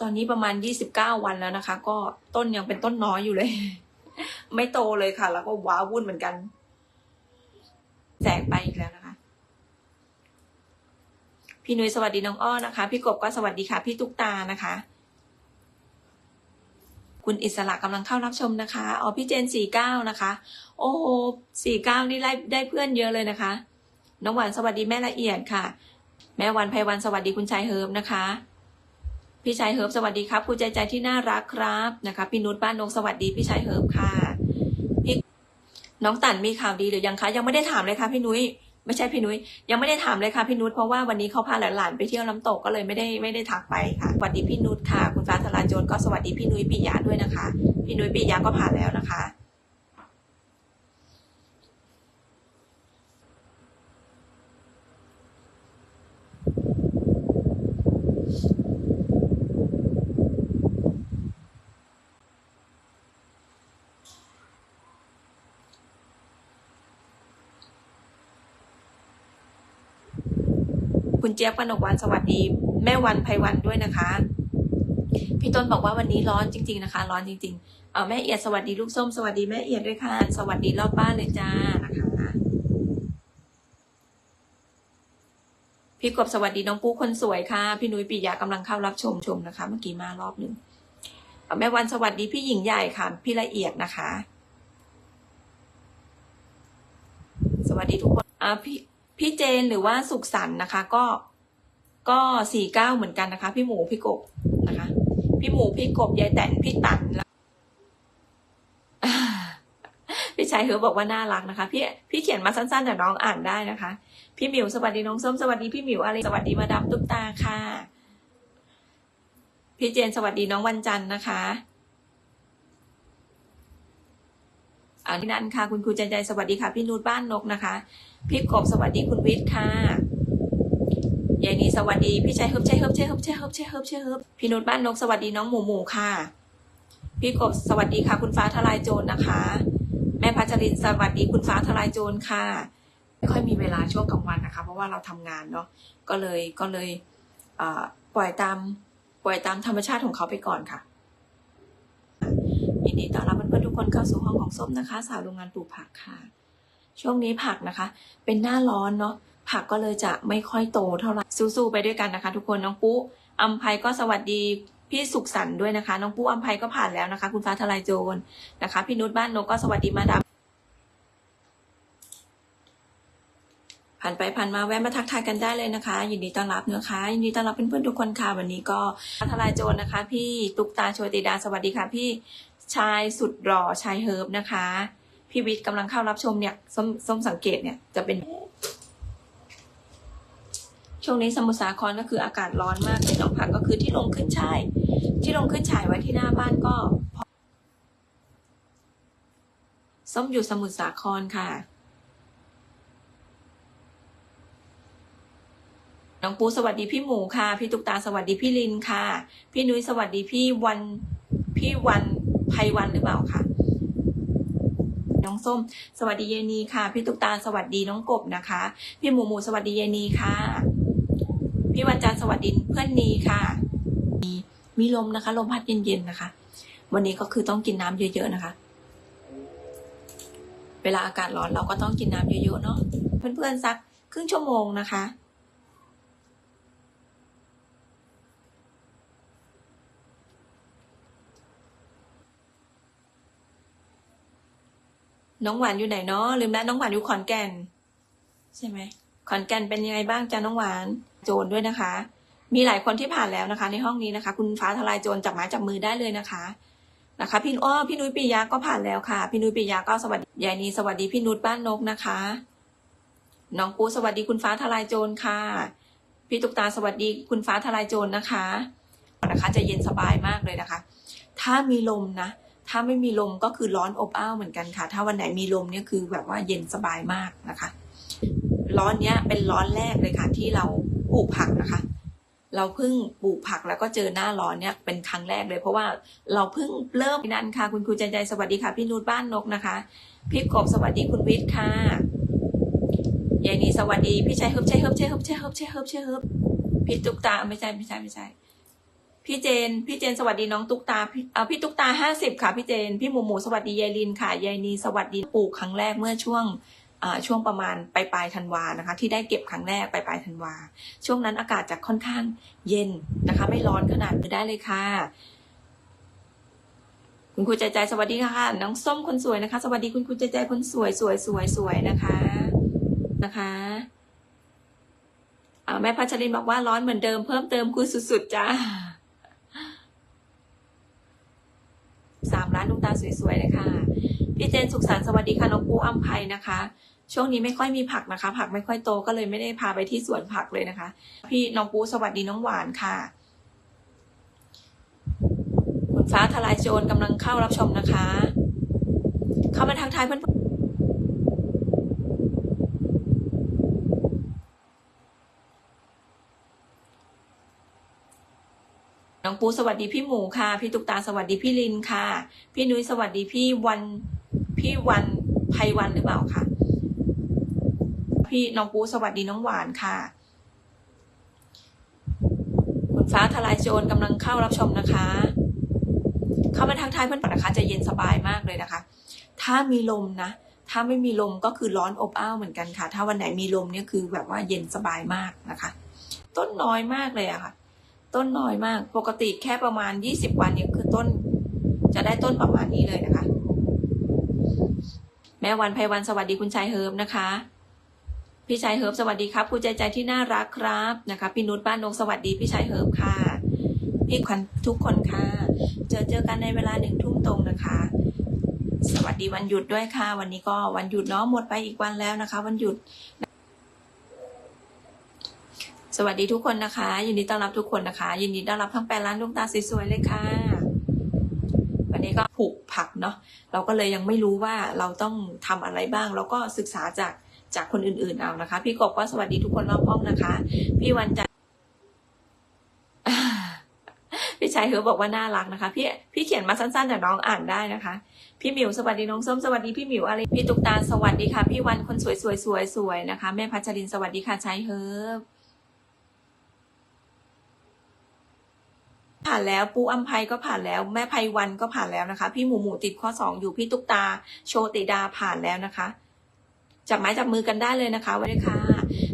ตอนนี้ประมาณยี่สิบเก้าวันแล้วนะคะ ก็ต้นยังเป็นต้นน้อยอยู่เลย ไม่โตเลยค่ะ แล้วก็ว้าวุ่นเหมือนกันแสงไปอีกแล้วนะคะ พี่นุ้ยสวัสดีน้องอ้อนะคะ พี่กบก็สวัสดีค่ะ พี่ตุ๊กตานะคะ คุณอิสระกำลังเข้ารับชมนะคะอ๋อพี่เจนสี่เก้านะคะ โอ้โหสี่เก้านี่ได้ได้เพื่อนเยอะเลยนะคะ น้องหวานสวัสดีแม่ละเอียดค่ะ แม่วันไพวันสวัสดีคุณชายเฮิร์บนะคะ พี่ชายเฮิร์บสวัสดีครับคุณใจใจที่น่ารักครับนะคะพี่นุชบ้านนงสวัสดีพี่ชายเฮิร์บค่ะพี่น้องตันมีข่าวดีหรือยังคะยังไม่ได้ถามเลยค่ะพี่นุ้ยไม่ใช่พี่นุ้ยยังไม่ได้ถามเลยค่ะพี่นุชเพราะว่าวันนี้เขาพาหลานๆไปเที่ยวน้ำตกก็เลยไม่ได้ไม่ได้ทักไปค่ะสวัสดีพี่นุชค่ะ คุณฟ้าทลาโจรก็สวัสดีพี่นุ้ยปิยะด้วยนะคะ พี่นุ้ยปิยะก็ผ่านแล้วนะคะ คุณเจี๊ยบกนกวันสวัสดี แม่วันไพวันด้วยนะคะ พี่ต้นบอกว่าวันนี้ร้อนจริง ๆนะคะ ร้อนจริงๆเออแม่เอียดสวัสดีลูกส้มสวัสดีแม่เอียดด้วยค่ะ สวัสดีรอบบ้านเลยจ้านะคะพี่กบสวัสดีน้องปูคนสวยค่ะ พี่นุ้ยปิยะกำลังเข้ารับชมชมนะคะ เมื่อกี้มารอบหนึ่งแม่วันสวัสดีพี่หญิงใหญ่ค่ะ พี่ละเอียดนะคะ สวัสดีทุกคนอ่าพี่ พี่เจนหรือว่าสุขสันต์นะคะ ก็ก็สี่เก้าเหมือนกันนะคะ พี่หมูพี่กบนะคะ พี่หมูพี่กบยายแตนพี่ตันพี่ชายเฮอบอกว่าน่ารักนะคะ พี่พี่เขียนมาสั้นๆแต่น้องอ่านได้นะคะ พี่หมิวสวัสดีน้องส้มสวัสดีพี่หมิวอะไรสวัสดีมาดามตุ๊กตาค่ะ พี่เจนสวัสดีน้องวันจันทร์นะคะอันนี้นั่นค่ะ คุณครูใจใจสวัสดีค่ะ พี่นูดบ้านนกนะคะ พี่กบสวัสดีคุณวิทย์ค่ะยายนีสวัสดีพี่ชายเฮิบชายเฮิบชายเฮิบชายเฮิบชายเฮิบชายเฮิบพี่นุชบ้านนกสวัสดีน้องหมูหมูค่ะ พี่กบสวัสดีค่ะ คุณฟ้าทลายโจรนะคะ แม่พัชรินสวัสดีคุณฟ้าทลายโจรค่ะ ไม่ค่อยมีเวลาช่วงกลางวันนะคะ เพราะว่าเราทำงานเนาะก็เลยก็เลยเปล่อยตามปล่อยตามธรรมชาติของเขาไปก่อนค่ะยินดีต้อนรับเพื่อนๆทุกคนเข้าสู่ห้องของส้มนะคะ สาวโรงงานปลูกผักค่ะ ช่วงนี้ผักนะคะ เป็นหน้าร้อนเนาะผักก็เลยจะไม่ค่อยโตเท่าไหร่สู้ๆไปด้วยกันนะคะ ทุกคนน้องปุ๊อัมภัยก็สวัสดีพี่สุขสันต์ด้วยนะคะ น้องปุ๊อัมภัยก็ผ่านแล้วนะคะ คุณฟ้าทลายโจรนะคะ พี่นุชบ้านนกก็สวัสดีมาดามผ่านไปผ่านมาแวะมาทักทายกันได้เลยนะคะ ยินดีต้อนรับนะคะยินดีต้อนรับเพื่อนๆทุกคนค่ะวันนี้ก็ฟ้าทลายโจรนะคะ พี่ตุ๊กตาโชติดาสวัสดีค่ะ พี่ชายสุดหล่อชายเฮิร์บนะคะ พี่วิทย์กำลังเข้ารับชมเนี่ยส้มส้มสังเกตเนี่ยจะเป็น ช่วงนี้สมุทรสาครก็คืออากาศร้อนมากเลยน้องผักก็คือที่ลงขึ้นช่ายที่ลงขึ้นฉายไว้ที่หน้าบ้านก็ส้มอยู่สมุทรสาครค่ะ น้องปูสวัสดีพี่หมูค่ะ พี่ตุ๊กตาสวัสดีพี่ลินค่ะ พี่นุ้ยสวัสดีพี่วัน พี่วันไพวันหรือเปล่าค่ะ น้องส้ม สวัสดีเยนีค่ะ พี่ตุ๊กตาสวัสดีน้องกบนะคะ พี่หมูหมูสวัสดีเยนีค่ะ พี่วันจันทร์สวัสดีเพื่อนนีค่ะ มีมีลมนะคะ ลมพัดเย็นๆนะคะ วันนี้ก็คือต้องกินน้ำเยอะๆนะคะ เวลาอากาศร้อนเราก็ต้องกินน้ำเยอะๆเนาะเพื่อนๆสักครึ่งชั่วโมงนะคะ น้องหวานอยู่ไหนเนาะลืมแล้วน้องหวานอยู่ขอนแก่น ใช่ไหมขอนแก่นเป็นยังไงบ้างจ้าน้องหวาน โจรด้วยนะคะ มีหลายคนที่ผ่านแล้วนะคะ ในห้องนี้นะคะ คุณฟ้าทลายโจรจับไม้จับมือได้เลยนะคะ นะคะ พี่อ้อพี่นุ้ยปิยาก็ผ่านแล้วค่ะ พี่นุ้ยปิยาก็สวัสดียายนีสวัสดีพี่นุชบ้านนกนะคะ น้องปูสวัสดีคุณฟ้าทลายโจรค่ะ พี่ตุ๊กตาสวัสดีคุณฟ้าทลายโจรนะคะ นะคะ จะเย็นสบายมากเลยนะคะ ถ้ามีลมนะ ถ้าไม่มีลมก็คือร้อนอบอ้าวเหมือนกันค่ะ ถ้าวันไหนมีลมเนี่ยคือแบบว่าเย็นสบายมากนะคะ ร้อนเนี้ยเป็นร้อนแรกเลยค่ะ ที่เราปลูกผักนะคะ เราเพิ่งปลูกผักแล้วก็เจอหน้าร้อนเนี่ยเป็นครั้งแรกเลย เพราะว่าเราเพิ่งเริ่มนั่นค่ะ คุณครูใจใจสวัสดีค่ะ พี่นูดบ้านนกนะคะพี่กบสวัสดีคุณวิทย์ค่ะยายนีสวัสดีพี่ชัยเฮิบชัยเฮิบชัยเฮิบชัยเฮิบชัยเฮิบชัยเฮิบพี่ตุ๊กตาไม่ใช่ไม่ใช่ไม่ใช่ พี่เจน พี่เจนสวัสดีน้องตุ๊กตาพี่เอาพี่ตุ๊กตาห้าสิบค่ะพี่เจน พี่หมูหมูสวัสดียายลินค่ะยายนีสวัสดีปลูกครั้งแรกเมื่อช่วงอ่าช่วงประมาณปลายปลายธันวานะคะ ที่ได้เก็บครั้งแรกปลายปลายธันวา ช่วงนั้นอากาศจะค่อนข้างเย็นนะคะ ไม่ร้อนขนาดนี้ได้เลยค่ะคุณครูใจใจสวัสดีค่ะ น้องส้มคนสวยนะคะ สวัสดีคุณครูใจใจคนสวยสวยสวยสวยนะคะนะคะอ่าแม่พัชรินบอกว่าร้อนเหมือนเดิมเพิ่มเติมคือสุดๆจ้าสามล้าน ดวงตาสวยๆเลยค่ะ พี่เจนสุขสันต์สวัสดีค่ะน้องปูอัมภัยนะคะ ช่วงนี้ไม่ค่อยมีผักนะคะ ผักไม่ค่อยโตก็เลยไม่ได้พาไปที่สวนผักเลยนะคะ พี่น้องปูสวัสดีน้องหวานค่ะ คุณฟ้าทลายโจรกำลังเข้ารับชมนะคะ เข้ามาทักทายเพื่อน น้องปูสวัสดีพี่หมูค่ะ พี่ตุกตาสวัสดีพี่ลินค่ะ พี่นุ้ยสวัสดีพี่วันพี่วันไพวันหรือเปล่าคะพี่น้องปูสวัสดีน้องหวานค่ะ คุณฟ้าทลายโจรกำลังเข้ารับชมนะคะ เข้ามาทักทายเพื่อนก่อนนะคะจะเย็นสบายมากเลยนะคะ ถ้ามีลมนะ ถ้าไม่มีลมก็คือร้อนอบอ้าวเหมือนกันค่ะ ถ้าวันไหนมีลมเนี่ยคือแบบว่าเย็นสบายมากนะคะ ต้นน้อยมากเลยอะค่ะ ต้นน้อยมาก ปกติแค่ประมาณยี่สิบวันเนี่ยคือต้น จะได้ต้นประมาณนี้เลยนะคะ แม่วันไพวันสวัสดีคุณชายเฮิร์บนะคะ พี่ชายเฮิร์บสวัสดีครับคุณใจใจที่น่ารักครับนะคะพี่นุชบ้านนงสวัสดีพี่ชายเฮิร์บค่ะพี่คันทุกคนค่ะ เจอเจอกันในเวลาหนึ่งทุ่มตรงนะคะ สวัสดีวันหยุดด้วยค่ะ วันนี้ก็วันหยุดเนาะหมดไปอีกวันแล้วนะคะ วันหยุด สวัสดีทุกคนนะคะ ยินดีต้อนรับทุกคนนะคะ ยินดีต้อนรับทั้งแปดล้านดวงตาสวยๆเลยค่ะ วันนี้ก็ผูกผักเนาะเราก็เลยยังไม่รู้ว่าเราต้องทำอะไรบ้าง แล้วก็ศึกษาจากจากคนอื่นๆเอานะคะ พี่กบก็สวัสดีทุกคนรอบห้องนะคะ พี่วันจันพี่ชายเฮอบอกว่าน่ารักนะคะ พี่พี่เขียนมาสั้นๆแต่น้องอ่านได้นะคะ พี่หมิวสวัสดีน้องส้มสวัสดีพี่หมิวอะไรพี่ตุกตาสวัสดีค่ะ พี่วันคนสวยสวยสวยสวยนะคะ แม่พัชรินสวัสดีค่ะชายเฮิบ ผ่านแล้วปูอัมภัยก็ผ่านแล้ว แม่ไพวันก็ผ่านแล้วนะคะ พี่หมูหมูติดข้อสองอยู่พี่ตุกตา โชติดาผ่านแล้วนะคะจับไม้จับมือกันได้เลยนะคะไว้เลยค่ะ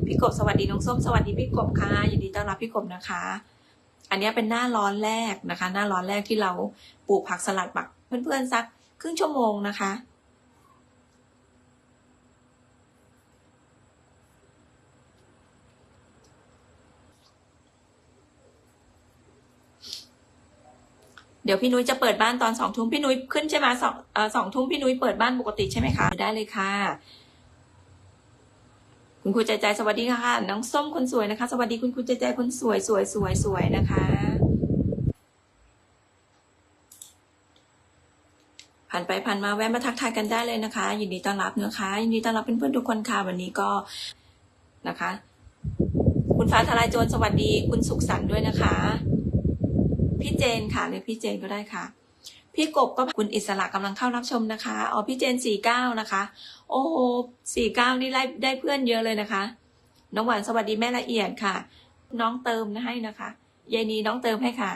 พี่กบสวัสดีน้องส้มสวัสดีพี่กบค่ะยินดีต้อนรับพี่กบนะคะ อันนี้เป็นหน้าร้อนแรกนะคะ หน้าร้อนแรกที่เราปลูกผักสลัดปักเพื่อนๆสักครึ่งชั่วโมงนะคะ เดี๋ยวพี่นุ้ยจะเปิดบ้านตอนสองทุ่มพี่นุ้ยขึ้นใช่ไหมสองสองทุ่มพี่นุ้ยเปิดบ้านปกติใช่ไหมคะได้เลยค่ะ คุณครูใจใจสวัสดีค่ะ น้องส้มคนสวยนะคะ สวัสดีคุณครูใจใจคนสวยสวยสวยสวยนะคะ ผ่านไปผ่านมาแวะมาทักทายกันได้เลยนะคะยินดีต้อนรับนะคะยินดีต้อนรับเพื่อนๆทุกคนค่ะวันนี้ก็นะคะ คุณฟ้าทลายโจรสวัสดีคุณสุขสันต์ด้วยนะคะ พี่เจนค่ะ หรือพี่เจนก็ได้ค่ะ พี่กบก็คุณอิสระกำลังเข้ารับชมนะคะอ๋อพี่เจนสี่เก้านะคะ โอ้โหสี่เก้านี่ได้ได้เพื่อนเยอะเลยนะคะ น้องหวานสวัสดีแม่ละเอียดค่ะ น้องเติมให้นะคะยายนีน้องเติมให้ค่ะ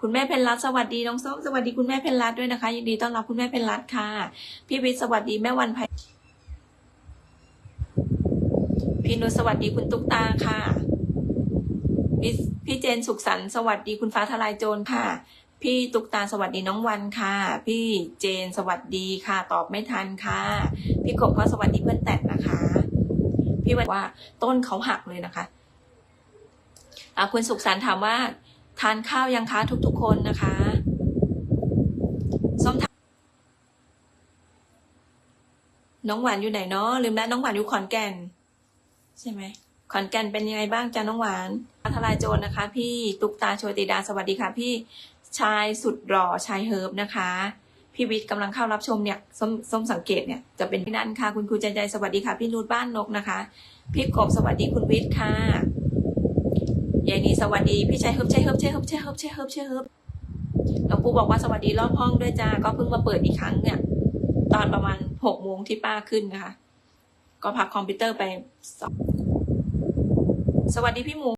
คุณแม่เพนรัตสวัสดีน้องส้มสวัสดีคุณแม่เพนรัตด้วยนะคะยินดีต้อนรับคุณแม่เพนรัตค่ะ พี่วิทย์สวัสดีแม่วันไพพี่นุสวัสดีคุณตุ๊กตาค่ะ พี่พี่เจนสุขสันต์สวัสดีคุณฟ้าทลายโจรค่ะ พี่ตุกตาสวัสดีน้องวันค่ะ พี่เจนสวัสดีค่ะ ตอบไม่ทันค่ะ พี่กบก็สวัสดีเพื่อนแตกนะคะ พี่วันว่าต้นเขาหักเลยนะคะอะคุณสุขสันต์ถามว่า ทานข้าวยังคะทุกๆคนนะคะส้มทานน้องหวานอยู่ไหนเนาะลืมแล้วน้องหวานอยู่ขอนแก่น ใช่ไหมขอนแก่นเป็นยังไงบ้างจ้าน้องหวาน ทลายโจรนะคะ พี่ตุกตาโชติดาสวัสดีค่ะ พี่ชายสุดหล่อชายเฮิร์บนะคะ พี่วิทย์กำลังเข้ารับชมเนี่ยส้มส้มสังเกตเนี่ยจะเป็นพี่นันค่ะ คุณครูใจใจสวัสดีค่ะ พี่นูดบ้านนกนะคะ พี่กบสวัสดีคุณวิทย์ค่ะยายนีสวัสดีพี่ชายเฮิร์บชายเฮิร์บชายเฮิร์บชายเฮิร์บชายเฮิร์บชายเฮิร์บน้องปูบอกว่าสวัสดีรอบห้องด้วยจ้าก็เพิ่งมาเปิดอีกครั้งเนี่ยตอนประมาณหกโมงที่ป้าขึ้นนะคะ ก็พักคอมพิวเตอร์ไปสองสวัสดีพี่หมู